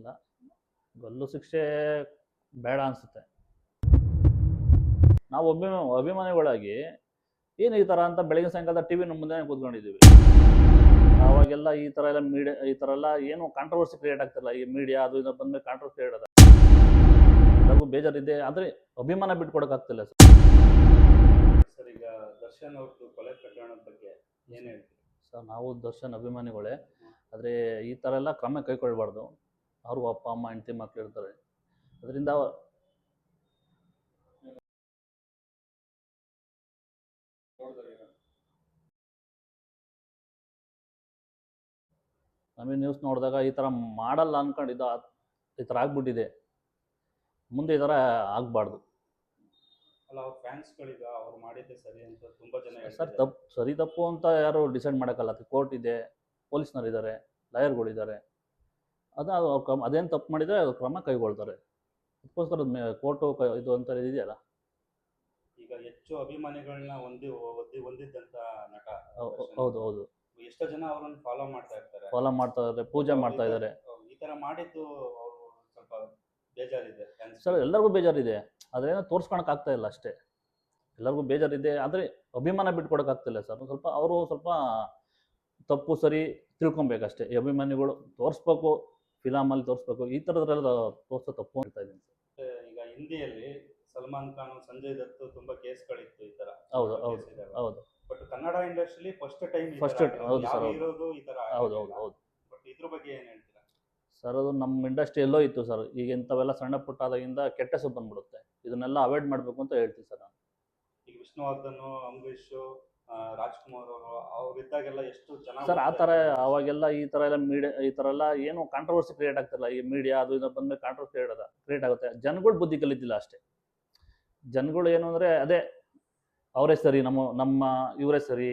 ಇಲ್ಲ. ಗಲ್ಲು ಶಿಕ್ಷೆ ಬೇಡ ಅನಿಸುತ್ತೆ. ನಾವು ಒಬ್ಬ ಅಭಿಮಾನಿಗಳಾಗಿ ಏನು ಈ ಥರ ಅಂತ ಬೆಳಗಿನ ಸಾಯಂಕಾಲ ಟಿ ವಿ ನಮ್ಮ ಮುಂದೆ ಕೂತ್ಕೊಂಡಿದ್ದೀವಿ. ಅವಾಗೆಲ್ಲ ಈ ಥರ ಎಲ್ಲ ಮೀಡಿಯಾ ಈ ಥರ ಎಲ್ಲ ಏನು ಕಾಂಟ್ರವರ್ಸಿ ಕ್ರಿಯೇಟ್ ಆಗ್ತಿಲ್ಲ ಈ ಮೀಡಿಯಾ ಅದು ಇದು ಬಂದ್ಮೇಲೆ ಕಾಂಟ್ರವರ್ಸಿ ಕ್ರಿಯೇಟ್ ಆದ ಬೇಜಾರಿದೆ. ಆದರೆ ಅಭಿಮಾನ ಬಿಟ್ಕೊಡೋಕ್ಕಾಗ್ತಿಲ್ಲ ಸರ್. ಸರ್ ಈಗ ದರ್ಶನ್ ಅವ್ರದ್ದು ಕೊಲೆ ಪ್ರಕರಣದ ಬಗ್ಗೆ ಏನು ಹೇಳ್ತೀವಿ ಸರ್ ನಾವು ದರ್ಶನ್ ಅಭಿಮಾನಿಗಳೇ. ಆದರೆ ಈ ಥರ ಎಲ್ಲ ಕ್ರಮ ಕೈಗೊಳ್ಬಾರ್ದು ಅವ್ರಿಗೂ ಅಪ್ಪ ಅಮ್ಮ ಹೆಂಡತಿ ಮಕ್ಕಳು ಇರ್ತಾರೆ. ಅದರಿಂದ ನಮಗೆ ನ್ಯೂಸ್ ನೋಡಿದಾಗ ಈ ಥರ ಮಾಡಲ್ಲ ಅನ್ಕೊಂಡಿದ್ದು ಆ- ಈ ಥರ ಆಗ್ಬಿಟ್ಟಿದೆ. ಮುಂದೆ ಈ ಥರ ಆಗಬಾರ್ದು. ಅಲ್ಲ ಅವ್ರ ಫ್ಯಾನ್ಸ್ಗಳೀಗ ಅವ್ರು ಮಾಡಿದ್ದೆ ಸರಿ ಅಂತ ತುಂಬಾ ಜನ ಸರ್. ತಪ್ಪು ಸರಿ ತಪ್ಪು ಅಂತ ಯಾರು ಡಿಸೈಡ್ ಮಾಡೋಕ್ಕಲ್ಲ. ಕೋರ್ಟ್ ಇದೆ ಪೊಲೀಸ್ನವ್ರು ಇದ್ದಾರೆ ಲಾಯರ್ಗಳಿದ್ದಾರೆ ಅದು ಅವ್ರು ಕ್ರಮ ಅದೇನು ತಪ್ಪು ಮಾಡಿದರೆ ಅದು ಕ್ರಮ ಕೈಗೊಳ್ತಾರೆ. ಅದಕ್ಕೋಸ್ಕರ ಕೋರ್ಟು ಇದು ಅಂತ ಇದೆಯಲ್ಲ? ಈಗ ಹೆಚ್ಚು ಅಭಿಮಾನಿಗಳನ್ನ ಹೊಂದಿ ಹೊಂದಿ ಹೊಂದಿದ್ದಂತ ನಟ ದರ್ಶನ್. ಹೌದು ಹೌದು. ಎಷ್ಟೋ ಜನ ಅವ್ರನ್ನ ಫಾಲೋ ಮಾಡ್ತಾ ಇರ್ತಾರೆ. ಫಾಲೋ ಮಾಡ್ತಾ ಇದ್ದಾರೆ ಪೂಜೆ ಮಾಡ್ತಾ ಇದ್ದಾರೆ. ಈ ತರ ಮಾಡಿದ್ದು ಅವರು ಸ್ವಲ್ಪ ಬೇಜಾರಿದೆ ಸರ್ ಎಲ್ಲರಿಗೂ ಬೇಜಾರಿದೆ. ಅದೇನೋ ತೋರ್ಸ್ಕೊಳಕ್ ಆಗ್ತಾ ಇಲ್ಲ ಅಷ್ಟೇ. ಎಲ್ಲರಿಗೂ ಬೇಜಾರಿದೆ. ಆದರೆ ಅಭಿಮಾನ ಬಿಟ್ಕೊಡೋಕ್ಕಾಗ್ತಿಲ್ಲ ಸರ್. ಸ್ವಲ್ಪ ಅವರು ಸ್ವಲ್ಪ ತಪ್ಪು ಸರಿ ತಿಳ್ಕೊಬೇಕಷ್ಟೇ. ಈ ಅಭಿಮಾನಿಗಳು ತೋರಿಸ್ಬೇಕು ಫಿಲಮಲ್ಲಿ ತೋರಿಸ್ಬೇಕು. ಈ ಥರದ್ರೆಲ್ಲ ತೋರಿಸೋ ತಪ್ಪು ಅಂತ ಇದ್ದೀನಿ ಸರ್ ಈಗ ಹಿಂದಿಯಲ್ಲಿ ಸಲ್ಮಾನ್ ಖಾನ್ ಸಂಜಯ್ ದತ್ ತುಂಬಾ ಕೇಸ್ಗಳಿತ್ತು ಈ ತರ ಹೌದು ಹೌದು ಹೌದು. ಬಟ್ ಕನ್ನಡ ಇಂಡಸ್ಟ್ರಿಲಿ ಫಸ್ಟ್ ಟೈಮ್ ಫಸ್ಟ್ ಹೌದು ಸರ್ ಹೌದು. ಇರೋದು ಈ ತರ ಹೌದು ಹೌದು ಹೌದು. ಬಟ್ ಇದ್ರ ಬಗ್ಗೆ ಏನು ಹೇಳ್ತೀರಾ? ಸರ್ ಅದು ನಮ್ಮ ಇಂಡಸ್ಟ್ರಿ ಎಲ್ಲೋ ಇತ್ತು ಸರ್. ಈಗ ಇಂಥವೆಲ್ಲ ಸಣ್ಣ ಪುಟ್ಟ ಆದಾಗಿಂದ ಕೆಟ್ಟ ಹೆಸರು ಬಂದ್ಬಿಡುತ್ತೆ. ಇದನ್ನೆಲ್ಲ ಅವಾಯ್ಡ್ ಮಾಡಬೇಕು ಅಂತ ಹೇಳ್ತೀನಿ ಸರ್ ನಾನು. ಈಗ ವಿಷ್ಣುವರ್ಧನ್ ಅಂಬರೀಶ್ ರಾಜ್ಕುಮಾರ್ ಅವರು ಅವ್ರಿದ್ದಾಗೆಲ್ಲ ಎಷ್ಟು ಚೆನ್ನಾಗಿ ಸರ್ ಆ ಥರ ಅವಾಗೆಲ್ಲ ಈ ಥರ ಎಲ್ಲ ಮೀಡಿಯಾ ಈ ಥರ ಎಲ್ಲ ಏನು ಕಾಂಟ್ರವರ್ಸಿ ಕ್ರಿಯೇಟ್ ಆಗ್ತಿಲ್ಲ. ಈ ಮೀಡಿಯಾ ಅದು ಇದು ಬಂದ್ಮೇಲೆ ಕಾಂಟ್ರವರ್ಸಿ ಕ್ರಿಯೇಟ್ ಅದ ಕ್ರಿಯೇಟ್ ಆಗುತ್ತೆ. ಜನಗಳು ಬುದ್ಧಿ ಕಲಿತಿಲ್ಲ ಅಷ್ಟೇ. ಜನಗಳು ಏನು ಅಂದರೆ ಅದೇ ಅವರೇ ಸರಿ ನಮ್ಮ ನಮ್ಮ ಇವರೇ ಸರಿ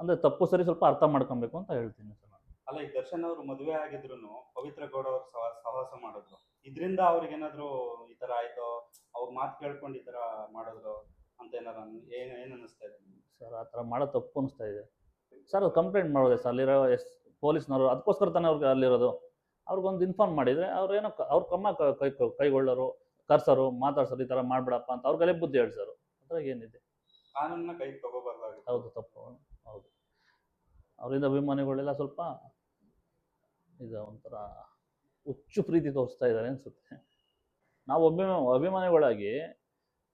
ಅಂದರೆ ತಪ್ಪು ಸರಿ ಸ್ವಲ್ಪ ಅರ್ಥ ಮಾಡ್ಕೊಬೇಕು ಅಂತ ಹೇಳ್ತೀನಿ ಸರ್ ನಾನು. ಅಲ್ಲ ಈ ದರ್ಶನ್ ಅವರು ಮದುವೆ ಆಗಿದ್ರು ಪವಿತ್ರ ಗೌಡ ಅವರು ಸಹ ಸಹವಾಸ ಮಾಡಿದ್ರು. ಇದರಿಂದ ಅವ್ರಿಗೇನಾದ್ರು ಈ ತರ ಆಯ್ತು? ಅವ್ರ ಮಾತು ಕೇಳ್ಕೊಂಡು ಈ ತರ ಮಾಡಿದ್ರು? ಅಂತ ಏನಾರ ಏನು ಏನು ಅನಿಸ್ತಾ ಇದೆ ಸರ್ ಆ ಥರ ಮಾಡೋ ತಪ್ಪು ಅನಿಸ್ತಾ ಇದೆ. ಸರ್ ಅದು ಕಂಪ್ಲೇಂಟ್ ಮಾಡೋದೆ ಸರ್ ಅಲ್ಲಿರೋ ಎಸ್ ಪೊಲೀಸ್ನವರು ಅದಕ್ಕೋಸ್ಕರ ತಾನೇ ಅವ್ರಿಗೆ ಅಲ್ಲಿರೋದು. ಅವ್ರಿಗೊಂದು ಇನ್ಫಾರ್ಮ್ ಮಾಡಿದರೆ ಅವ್ರೇನೋ ಅವ್ರ ಕ್ರಮ ಕೈ ಕೈಗೊಳ್ಳೋರು ಕರ್ಸೋರು ಮಾತಾಡ್ಸೋರು ಈ ಥರ ಮಾಡಬೇಡಪ್ಪ ಅಂತ ಅವ್ರಿಗೆಲ್ಲ ಬುದ್ಧಿ ಹೇಳ್ಸೋರು ಅದ್ರಾಗ ಏನಿದೆ? ಕಾನೂನನ್ನ ಕೈ ತಗೋಬಾರ್ದಾಗಿತ್ತು. ಹೌದು ತಪ್ಪು. ಹೌದು. ಅವರಿಂದ ಅಭಿಮಾನಿಗಳೆಲ್ಲ ಸ್ವಲ್ಪ ಇದು ಒಂಥರ ಹುಚ್ಚು ಪ್ರೀತಿ ತೋರಿಸ್ತಾ ಇದ್ದಾರೆ ಅನಿಸುತ್ತೆ. ನಾವು ಅಭಿಮಾ ಅಭಿಮಾನಿಗಳಾಗಿ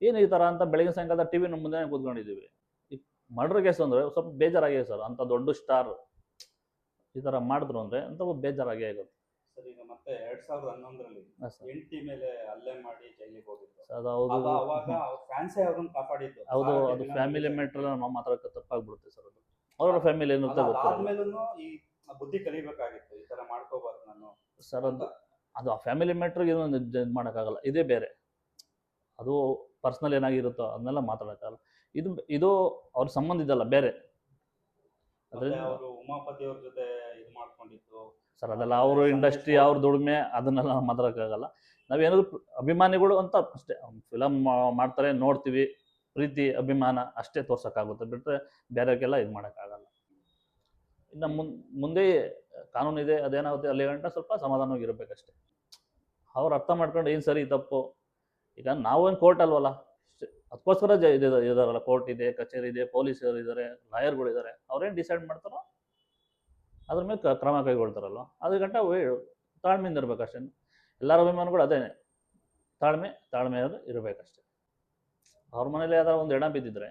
ಏನು ಈ ಥರ ಅಂತ ಬೆಳಗಿನ ಸಾಯಂಕಾಲ ಟಿ ವಿ ನಮ್ಮ ಮುಂದೆ ಕೂತ್ಕೊಂಡಿದ್ದೀವಿ. ಈ ಮರ್ಡರ್ ಕೇಸ್ ಅಂದರೆ ಸ್ವಲ್ಪ ಬೇಜಾರಾಗಿದೆ ಸರ್. ಅಂಥ ದೊಡ್ಡ ಸ್ಟಾರ್ ಈ ಥರ ಮಾಡಿದ್ರು ಅಂದರೆ ಅಂತ ಬೇಜಾರಾಗೇ ಆಗುತ್ತೆ. ಸರ್ ಈಗ ಮತ್ತೆ ಎರಡ್ ಸಾವಿರದ ಹನ್ನೊಂದರಲ್ಲಿ ಹೆಂಡತಿ ಮೇಲೆ ಹಲ್ಲೆ ಮಾಡಿ ಜೈಲಿಗೆ ಹೋಗಿದ್ರು ಅದು ಹೌದು. ಅವಾಗ ಫ್ಯಾನ್ಸೇ ಅವ್ರನ್ನ ಕಾಪಾಡಿದ್ದು. ಹೌದು ಅದು ಫ್ಯಾಮಿಲಿ ಮ್ಯಾಟ್ರ್ ನಾವು ಮಾತಾಡಕ್ಕೆ ತಪ್ಪಾಗ್ಬಿಡುತ್ತೆ ಸರ್ ಅದು. ಅವರ ಫ್ಯಾಮಿಲಿ ಏನು ಆದ್ಮೇಲೂ ಈ ಬುದ್ಧಿ ಕಲಿಬೇಕಾಗಿತ್ತು. ಈ ತರ ಮಾಡ್ಕೋಬಾರ್ದು ನಾನು. ಸರ್ ಅದು ಅದು ಆ ಫ್ಯಾಮಿಲಿ ಮ್ಯಾಟ್ರಿಗೆ ಏನು ಇದು ಮಾಡೋಕ್ಕಾಗಲ್ಲ. ಇದೇ ಬೇರೆ. ಅದು ಪರ್ಸ್ನಲ್ ಏನಾಗಿರುತ್ತೋ ಅದನ್ನೆಲ್ಲ ಮಾತಾಡೋಕ್ಕಾಗಲ್ಲ. ಇದು ಇದು ಅವ್ರ ಸಂಬಂಧ ಇದಲ್ಲ ಬೇರೆ. ಮತ್ತೆ ಅದರಿಂದ ಅವರು ಉಮಾಪತಿ ಅವ್ರ ಜೊತೆ ಇದು ಮಾಡ್ಕೊಂಡಿದ್ದು. ಸರ್ ಅದೆಲ್ಲ ಅವ್ರ ಇಂಡಸ್ಟ್ರಿ ಅವ್ರ ದುಡಿಮೆ ಅದನ್ನೆಲ್ಲ ನಾವು ಮಾತಾಡೋಕ್ಕಾಗಲ್ಲ. ನಾವೇನಾದ್ರು ಪ್ರ- ಅಭಿಮಾನಿಗಳು ಅಂತ ಅಷ್ಟೇ ಫಿಲಮ್ ಮಾಡ್ತಾರೆ ನೋಡ್ತೀವಿ ಪ್ರೀತಿ ಅಭಿಮಾನ ಅಷ್ಟೇ ತೋರ್ಸೋಕ್ಕಾಗುತ್ತೆ. ಬಿಟ್ಟರೆ ಬೇರೆಗೆಲ್ಲ ಇದು ಮಾಡೋಕ್ಕಾಗಲ್ಲ. ಇನ್ನು ಮುನ್ ಮುಂದೆ ಕಾನೂನು ಇದೆ ಅದೇನಾಗುತ್ತೆ ಅಲ್ಲಿ ಗಂಟ ಸ್ವಲ್ಪ ಸಮಾಧಾನವಾಗಿ ಇರಬೇಕಷ್ಟೇ. ಅವ್ರು ಅರ್ಥ ಮಾಡ್ಕೊಂಡು ಏನು ಸರಿ ತಪ್ಪು ಈಗ ನಾವೇನು ಕೋರ್ಟ್ ಅಲ್ವಲ್ಲ. ಅದಕ್ಕೋಸ್ಕರ ಇದಾರಲ್ಲ ಕೋರ್ಟ್ ಇದೆ, ಕಚೇರಿ ಇದೆ, ಪೊಲೀಸರು ಇದ್ದಾರೆ ಲಾಯರ್ಗಳಿದ್ದಾರೆ ಅವ್ರೇನು ಡಿಸೈಡ್ ಮಾಡ್ತಾರೋ ಅದ್ರ ಮೇಲೆ ಕ್ರಮ ಕೈಗೊಳ್ತಾರಲ್ಲ ಅದ್ರ ಗಂಟ ತಾಳ್ಮೆಯಿಂದ ಇರ್ಬೇಕಷ್ಟೇ. ಎಲ್ಲರ ಅಭಿಮಾನಿಗಳು ಅದೇ ತಾಳ್ಮೆ ತಾಳ್ಮೆ ಇರಬೇಕಷ್ಟೇ. ಅವ್ರ ಮನೇಲಿ ಯಾವ್ದಾರ ಒಂದು ಎಡ ಬಿದ್ದಿದ್ರೆ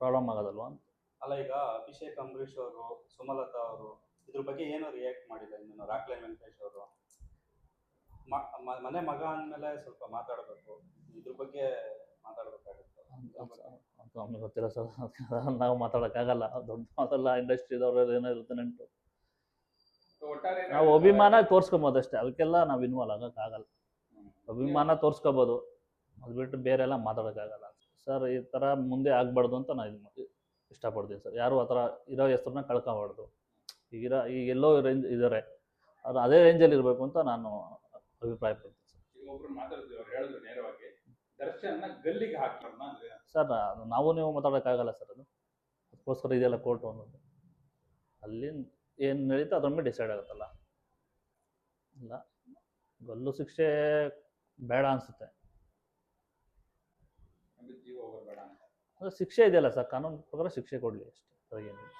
ಪ್ರಾಬ್ಲಮ್ ಆಗೋದಲ್ವ? ಅಂತ ಅಲ್ಲ, ಈಗ ಅಭಿಷೇಕ್ ಅಂಬರೀಶ್ ಅವರು, ಸುಮಲತಾ ಅವರು, ಇದ್ರ ಬಗ್ಗೆ ಏನು ರಿಯಾಕ್ಟ್ ಮಾಡಿಲ್ಲ ಇನ್ನು ರಾಕ್ಲೈ ವೆಂಕಟೇಶ್ ಅವರು? ಮನೆ ಮಗ ಅಂದ್ಮೇಲೆ ಸ್ವಲ್ಪ ಮಾತಾಡಬೇಕು. ಇದ್ರ ಬಗ್ಗೆ ಮಾತಾಡಬೇಕಾಗುತ್ತೆ. ಗೊತ್ತಿಲ್ಲ ಸರ್. ನಾವು ಮಾತಾಡೋಕ್ಕಾಗಲ್ಲ. ದೊಡ್ಡ ಮಾತಲ್ಲ ಇಂಡಸ್ಟ್ರಿದವ್ರು ಏನೋ ಇರುತ್ತೆ ನೆಂಟು ನಾವು ಅಭಿಮಾನ ತೋರ್ಸ್ಕೊಬೋದು ಅಷ್ಟೇ. ಅದಕ್ಕೆಲ್ಲ ನಾವು ಇನ್ವಾಲ್ವ್ ಆಗೋಕ್ಕಾಗಲ್ಲ. ಅಭಿಮಾನ ತೋರಿಸ್ಕೋಬೋದು. ಅದು ಬಿಟ್ಟು ಬೇರೆ ಎಲ್ಲ ಮಾತಾಡೋಕ್ಕಾಗಲ್ಲ. ಸರ್, ಈ ಥರ ಮುಂದೆ ಆಗಬಾರ್ದು ಅಂತ ನಾನು ಇದು ಇಷ್ಟಪಡ್ತೀನಿ ಸರ್. ಯಾರು ಆ ಥರ ಇರೋ ಹೆಸ್ರನ್ನ ಕಳ್ಕೊಬಾರ್ದು. ಈಗಿರೋ, ಈಗ ಎಲ್ಲೋ ರೇಂಜ್ ಇದ್ದಾರೆ ಅದು ಅದೇ ರೇಂಜಲ್ಲಿ ಇರಬೇಕು ಅಂತ ನಾನು ಅಭಿಪ್ರಾಯ ಪಡ್ತೀನಿ ಸರ್. ಸರ್ ಅದು ನಾವು ನೀವು ಮಾತಾಡೋಕ್ಕಾಗಲ್ಲ ಸರ್ ಅದು. ಅದಕ್ಕೋಸ್ಕರ ಇದೆಲ್ಲ ಕೋರ್ಟ್ ಅನ್ನೋದು ಅಲ್ಲಿ ಏನು ನಡೀತೋ ಅದ್ರ ಮೇಲೆ ಡಿಸೈಡ್ ಆಗುತ್ತಲ್ಲ. ಇಲ್ಲ ಗಲ್ಲು ಶಿಕ್ಷೆ ಬೇಡ ಅನಿಸುತ್ತೆ. ಅಂದ್ರೆ ಶಿಕ್ಷೆ ಇದೆಯಲ್ಲ ಸರ್ ಕಾನೂನು ಪ್ರಕಾರ ಶಿಕ್ಷೆ ಕೊಡಲಿ ಅಷ್ಟೇ ಅದೇನಿಲ್ಲ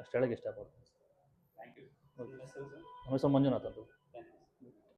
ಅಷ್ಟು ಹೇಳಕ್ಕೆ ಇಷ್ಟಪಡ್ತೀನಿ हमेशा तो।